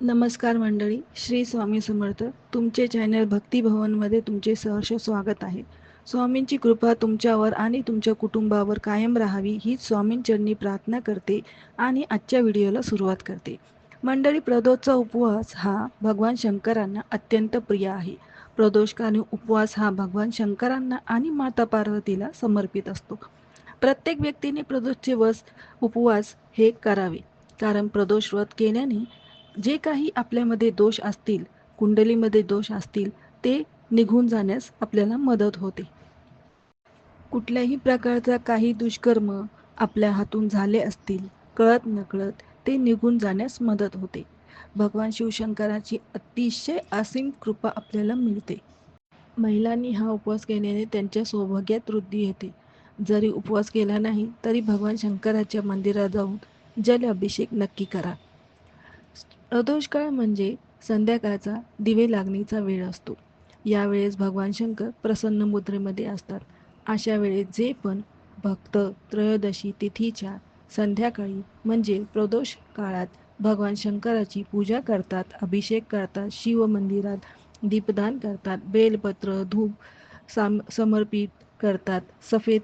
नमस्कार मंडळी श्री स्वामी समर्थ. तुमचे चॅनल भक्तिभवनमध्ये तुमचे सहर्ष स्वागत आहे. स्वामींची कृपा तुमच्यावर आणि तुमच्या कुटुंबावर कायम राहावी हीच स्वामींचरणी प्रार्थना करते आणि आजच्या व्हिडिओला सुरुवात करते. मंडळी प्रदोषचा उपवास हा भगवान शंकरांना अत्यंत प्रिय आहे. प्रदोषकालीन उपवास हा भगवान शंकरांना आणि माता पार्वतीला समर्पित असतो. प्रत्येक व्यक्तीने प्रदोषचे वस उपवास हे करावे. कारण प्रदोष व्रत केल्याने जे काही आपल्यामध्ये दोष असतील कुंडलीमध्ये दोष असतील ते निघून जाण्यास आपल्याला मदत होते. कुठल्याही प्रकारचा काही दुष्कर्म आपल्या हातून झाले असतील कळत नकळत ते निघून जाण्यास मदत होते. भगवान शिवशंकराची अतिशय असीम कृपा आपल्याला मिळते. महिलांनी हा उपवास केल्याने त्यांच्या सौभाग्यात वृद्धी येते. जरी उपवास केला नाही तरी भगवान शंकराच्या मंदिरात जाऊन जल अभिषेक नक्की करा. प्रदोषकाळ म्हणजे संध्याकाळचा दिवे लागणीचा वेळ असतो. यावेळेस भगवान शंकर प्रसन्न मुद्रेमध्ये असतात. अशा वेळेस जे पण भक्त त्रयोदशी तिथीच्या संध्याकाळी म्हणजे प्रदोष काळात भगवान शंकराची पूजा करतात अभिषेक करतात शिव मंदिरात दीपदान करतात बेलपत्र धूप साम समर्पित करतात सफेद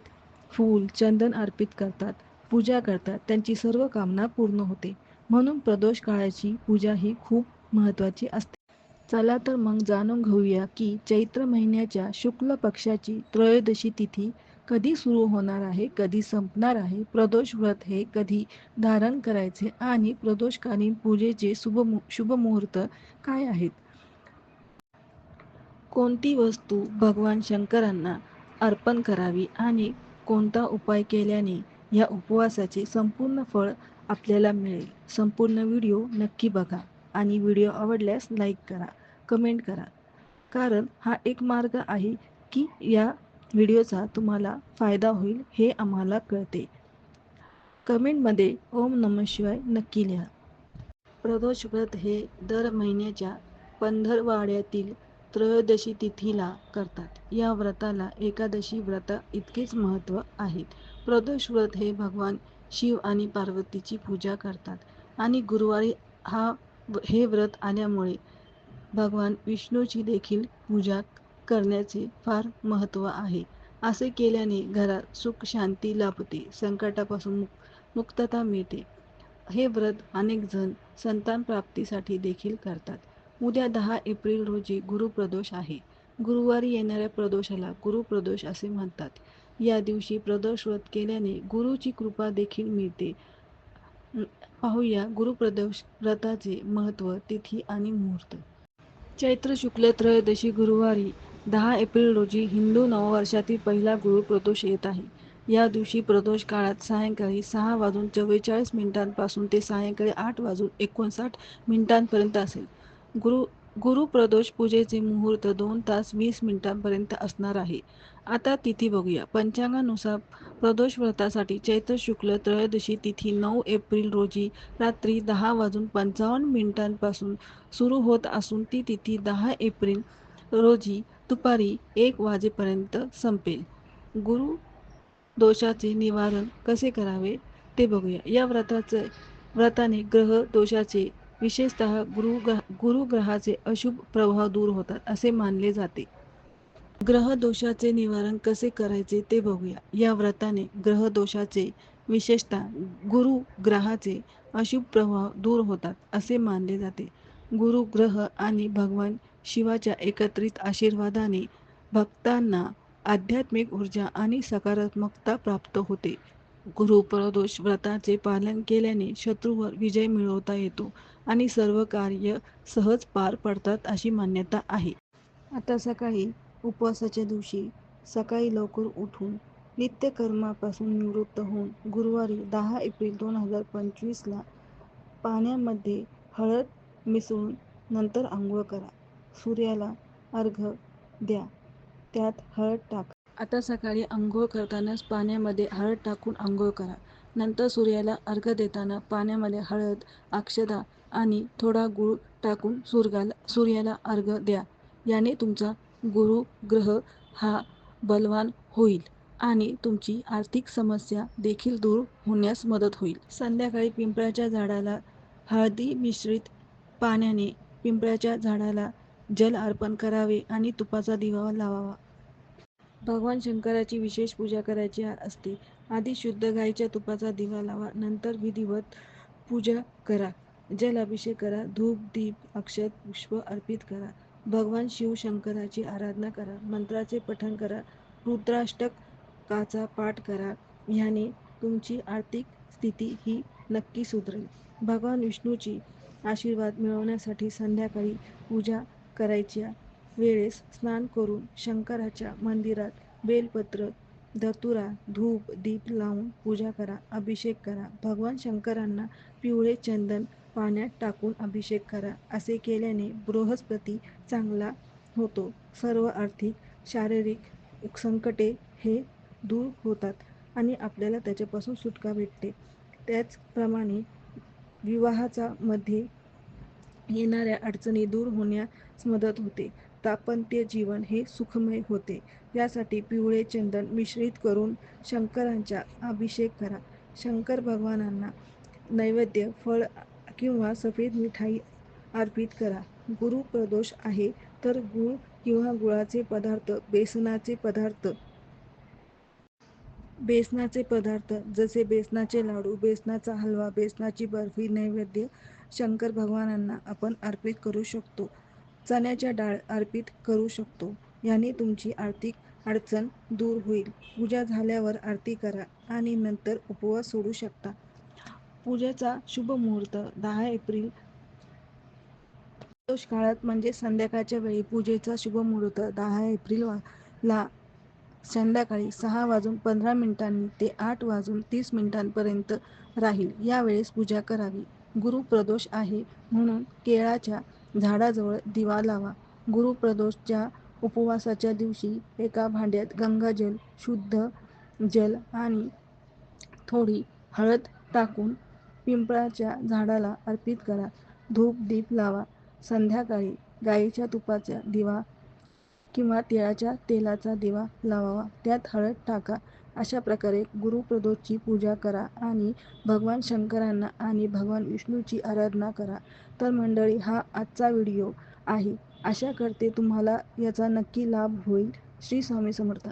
फूल चंदन अर्पित करतात पूजा करतात त्यांची सर्व कामना पूर्ण होते. म्हणून प्रदोष काळाची पूजा ही खूप महत्त्वाची असते. चला तर मग जाणून घेऊया की चैत्र महिन्याच्या शुक्ल पक्षाची त्रयोदशी तिथी कधी सुरू होणार आहे कधी संपणार आहे प्रदोष व्रत हे कधी धारण करायचे आणि प्रदोषकालीन पूजेचे शुभ शुभ मुहूर्त काय आहेत? कोणती वस्तू भगवान शंकरांना अर्पण करावी आणि कोणता उपाय केल्याने या उपवासाचे संपूर्ण फळ आपल्याला मिळेल. संपूर्ण व्हिडिओ नक्की बघा आणि व्हिडिओ आवडल्यास लाईक करा कमेंट करा. कारण हा एक मार्ग आहे की या व्हिडिओचा तुम्हाला फायदा होईल हे आम्हाला कळते. कमेंटमध्ये ओम नम शिवाय नक्की लिहा. प्रदोष व्रत हे दर महिन्याच्या पंधरवाड्यातील त्रयोदशी तिथीला करतात. या व्रताला एकादशी व्रत इतकेच महत्त्व आहे प्रदोष व्रत हे भगवान शिव आणि पार्वतीची पूजा करतात. आणि गुरुवारी हा हे व्रत आल्यामुळे भगवान विष्णूची देखील पूजा करण्याचे फार महत्त्व आहे. असे केल्याने घरात सुख शांती लाभते संकटापासून मुक्तता मिळते. हे व्रत अनेक जण संतान प्राप्तीसाठी देखील करतात. उद्या दहा एप्रिल रोजी गुरुप्रदोष आहे. गुरुवारी येणाऱ्या प्रदोषाला गुरुप्रदोष असे म्हणतात. या दिवशी प्रदोष व्रत केल्याने गुरुची कृपा देखील मिळते. पाहूया गुरुप्रदोष व्रताचे महत्त्व तिथी आणि मुहूर्त. चैत्र शुक्ल त्रयोदशी गुरुवारी दहा एप्रिल रोजी हिंदू नववर्षातील पहिला गुरुप्रदोष येत आहे. या दिवशी प्रदोष काळात सायंकाळी सहा वाजून चव्वेचाळीस मिनिटांपासून ते सायंकाळी आठ वाजून एकोणसाठ मिनिटांपर्यंत असेल. गुरु गुरुप्रदोष पूजेचे मुहूर्त दोन तास वीस मिनिटांपर्यंत असणार आहे. आता तिथी बघूया. पंचांगानुसार प्रदोष व्रतासाठी चैत्र शुक्ल त्रयोदशी तिथी नऊ एप्रिल रोजी रात्री दहा वाजून पंचावन्न मिनिटांपासून सुरू होत असून ती तिथी दहा एप्रिल रोजी दुपारी एक वाजेपर्यंत संपेल. गुरु दोषाचे निवारण कसे करावे ते बघूया. या व्रताचे व्रताने ग्रह दोषाचे विशेषतः गुरु गुरुग्रहाचे अशुभ प्रभाव दूर होतात असे मानले जाते. ग्रह दोषाचे निवारण कसे करायचे ते बघूया. या व्रताने ग्रह दोषाचे विशेषतः गुरु ग्रहाचे अशुभ प्रभाव दूर होतात असे मानले जाते. गुरु ग्रह आणि भगवान शिवाच्या एकत्रित आशीर्वादाने भक्तांना आध्यात्मिक ऊर्जा आणि सकारात्मकता प्राप्त होते. गुरुप्रदोष व्रताचे पालन केल्याने शत्रूवर विजय मिळवता येतो आणि सर्व कार्य सहज पार पडतात अशी मान्यता आहे. आता सकाळी उपवासाच्या दिवशी सकाळी लवकर उठून नित्यकर्मापासून निवृत्त होऊन गुरुवारी दहा एप्रिल दोन हजार पंचवीसला पाण्यामध्ये हळद मिसळून नंतर आंघोळ करा. सूर्याला अर्घ द्या. त्यात हळद टाका. आता सकाळी आंघोळ करतानाच पाण्यामध्ये हळद टाकून आंघोळ करा. नंतर सूर्याला अर्घ देताना पाण्यामध्ये हळद अक्षदा आणि थोडा गूळ टाकून सूर्याला सूर्याला अर्घ द्या. याने तुमचा गुरु ग्रह हा बलवान होईल आणि तुमची आर्थिक समस्या देखील दूर होण्यास मदत होईल. संध्याकाळी पिंपळाच्या झाडाला हळदी मिश्रित पाण्याने पिंपळाच्या झाडाला जल अर्पण करावे आणि तुपाचा दिवा लावावा. भगवान शंकराची विशेष पूजा करायची असते. आधी शुद्ध गाईच्या तुपाचा दिवा लावा नंतर विधिवत पूजा करा. जल अभिषेक करा धूप दीप अक्षत पुष्प अर्पित करा. भगवान शिव शंकराची आराधना करा. मंत्राचे पठण करा. रुद्राष्टकाचा पाठ करा. ह्याने तुमची आर्थिक स्थिती ही नक्की सुधरेल. भगवान विष्णूची आशीर्वाद मिळवण्यासाठी संध्याकाळी पूजा करायच्या वेळेस स्नान करून शंकराच्या मंदिरात बेलपत्र धतुरा धूप दीप लावून पूजा करा अभिषेक करा. भगवान शंकरांना पिवळे चंदन पाण्यात टाकून अभिषेक करा असे केल्याने बृहस्पती चांगला होतो. सर्व आर्थिक शारीरिक संकटे हे दूर होतात आणि आपल्याला त्याच्यापासून सुटका भेटते. त्याचप्रमाणे विवाहाचा मध्ये येणाऱ्या अडचणी दूर होण्यास मदत होते. दाम्पत्य जीवन हे सुखमय होते. यासाठी पिवळे चंदन मिश्रित करून शंकरांचा अभिषेक करा. शंकर भगवानांना नैवेद्य फळ किंवा सफेद मिठाई अर्पित करा. गुरु प्रदोष आहे तर गुळ किंवा गुळाचे पदार्थ बेसनाचे पदार्थ बेसनाचे पदार्थ जसे बेसनाचे लाडू बेसनाचा हलवा बेसनाची बर्फी नैवेद्य शंकर भगवानांना आपण अर्पित करू शकतो. चण्याच्या डाळ अर्पित करू शकतो. याने तुमची आर्थिक अडचण दूर होईल. पूजा झाल्यावर आरती करा आणि नंतर उपवास सोडू शकता. पूजेचा शुभ मुहूर्त दहा एप्रिल प्रदोष काळात म्हणजे संध्याकाळच्या वेळी पूजेचा शुभ मुहूर्त दहा एप्रिल ला संध्याकाळी सहा वाजून पंधरा मिनिटांनी ते आठ वाजून तीस मिनिटांपर्यंत राहील. यावेळेस पूजा करावी. गुरु प्रदोष आहे म्हणून केळाच्या झाडाजवळ दिवा लावा. गुरुप्रदोषच्या उपवासाच्या दिवशी एका भांड्यात गंगाजल शुद्ध जल आणि थोडी हळद टाकून पिंपळाच्या झाडाला अर्पित करा. धूप दीप लावा. संध्याकाळी गाईच्या तुपाचा दिवा किंवा तिळाच्या तेलाचा दिवा लावावा. त्यात हळद टाका. अशा प्रकारे गुरुप्रदोषची पूजा करा आणि भगवान शंकरांना आणि भगवान विष्णूची आराधना करा. तर मंडळी हा आजचा व्हिडिओ आहे. आशा करते तुम्हाला याचा नक्की लाभ होईल. श्री स्वामी समर्थ.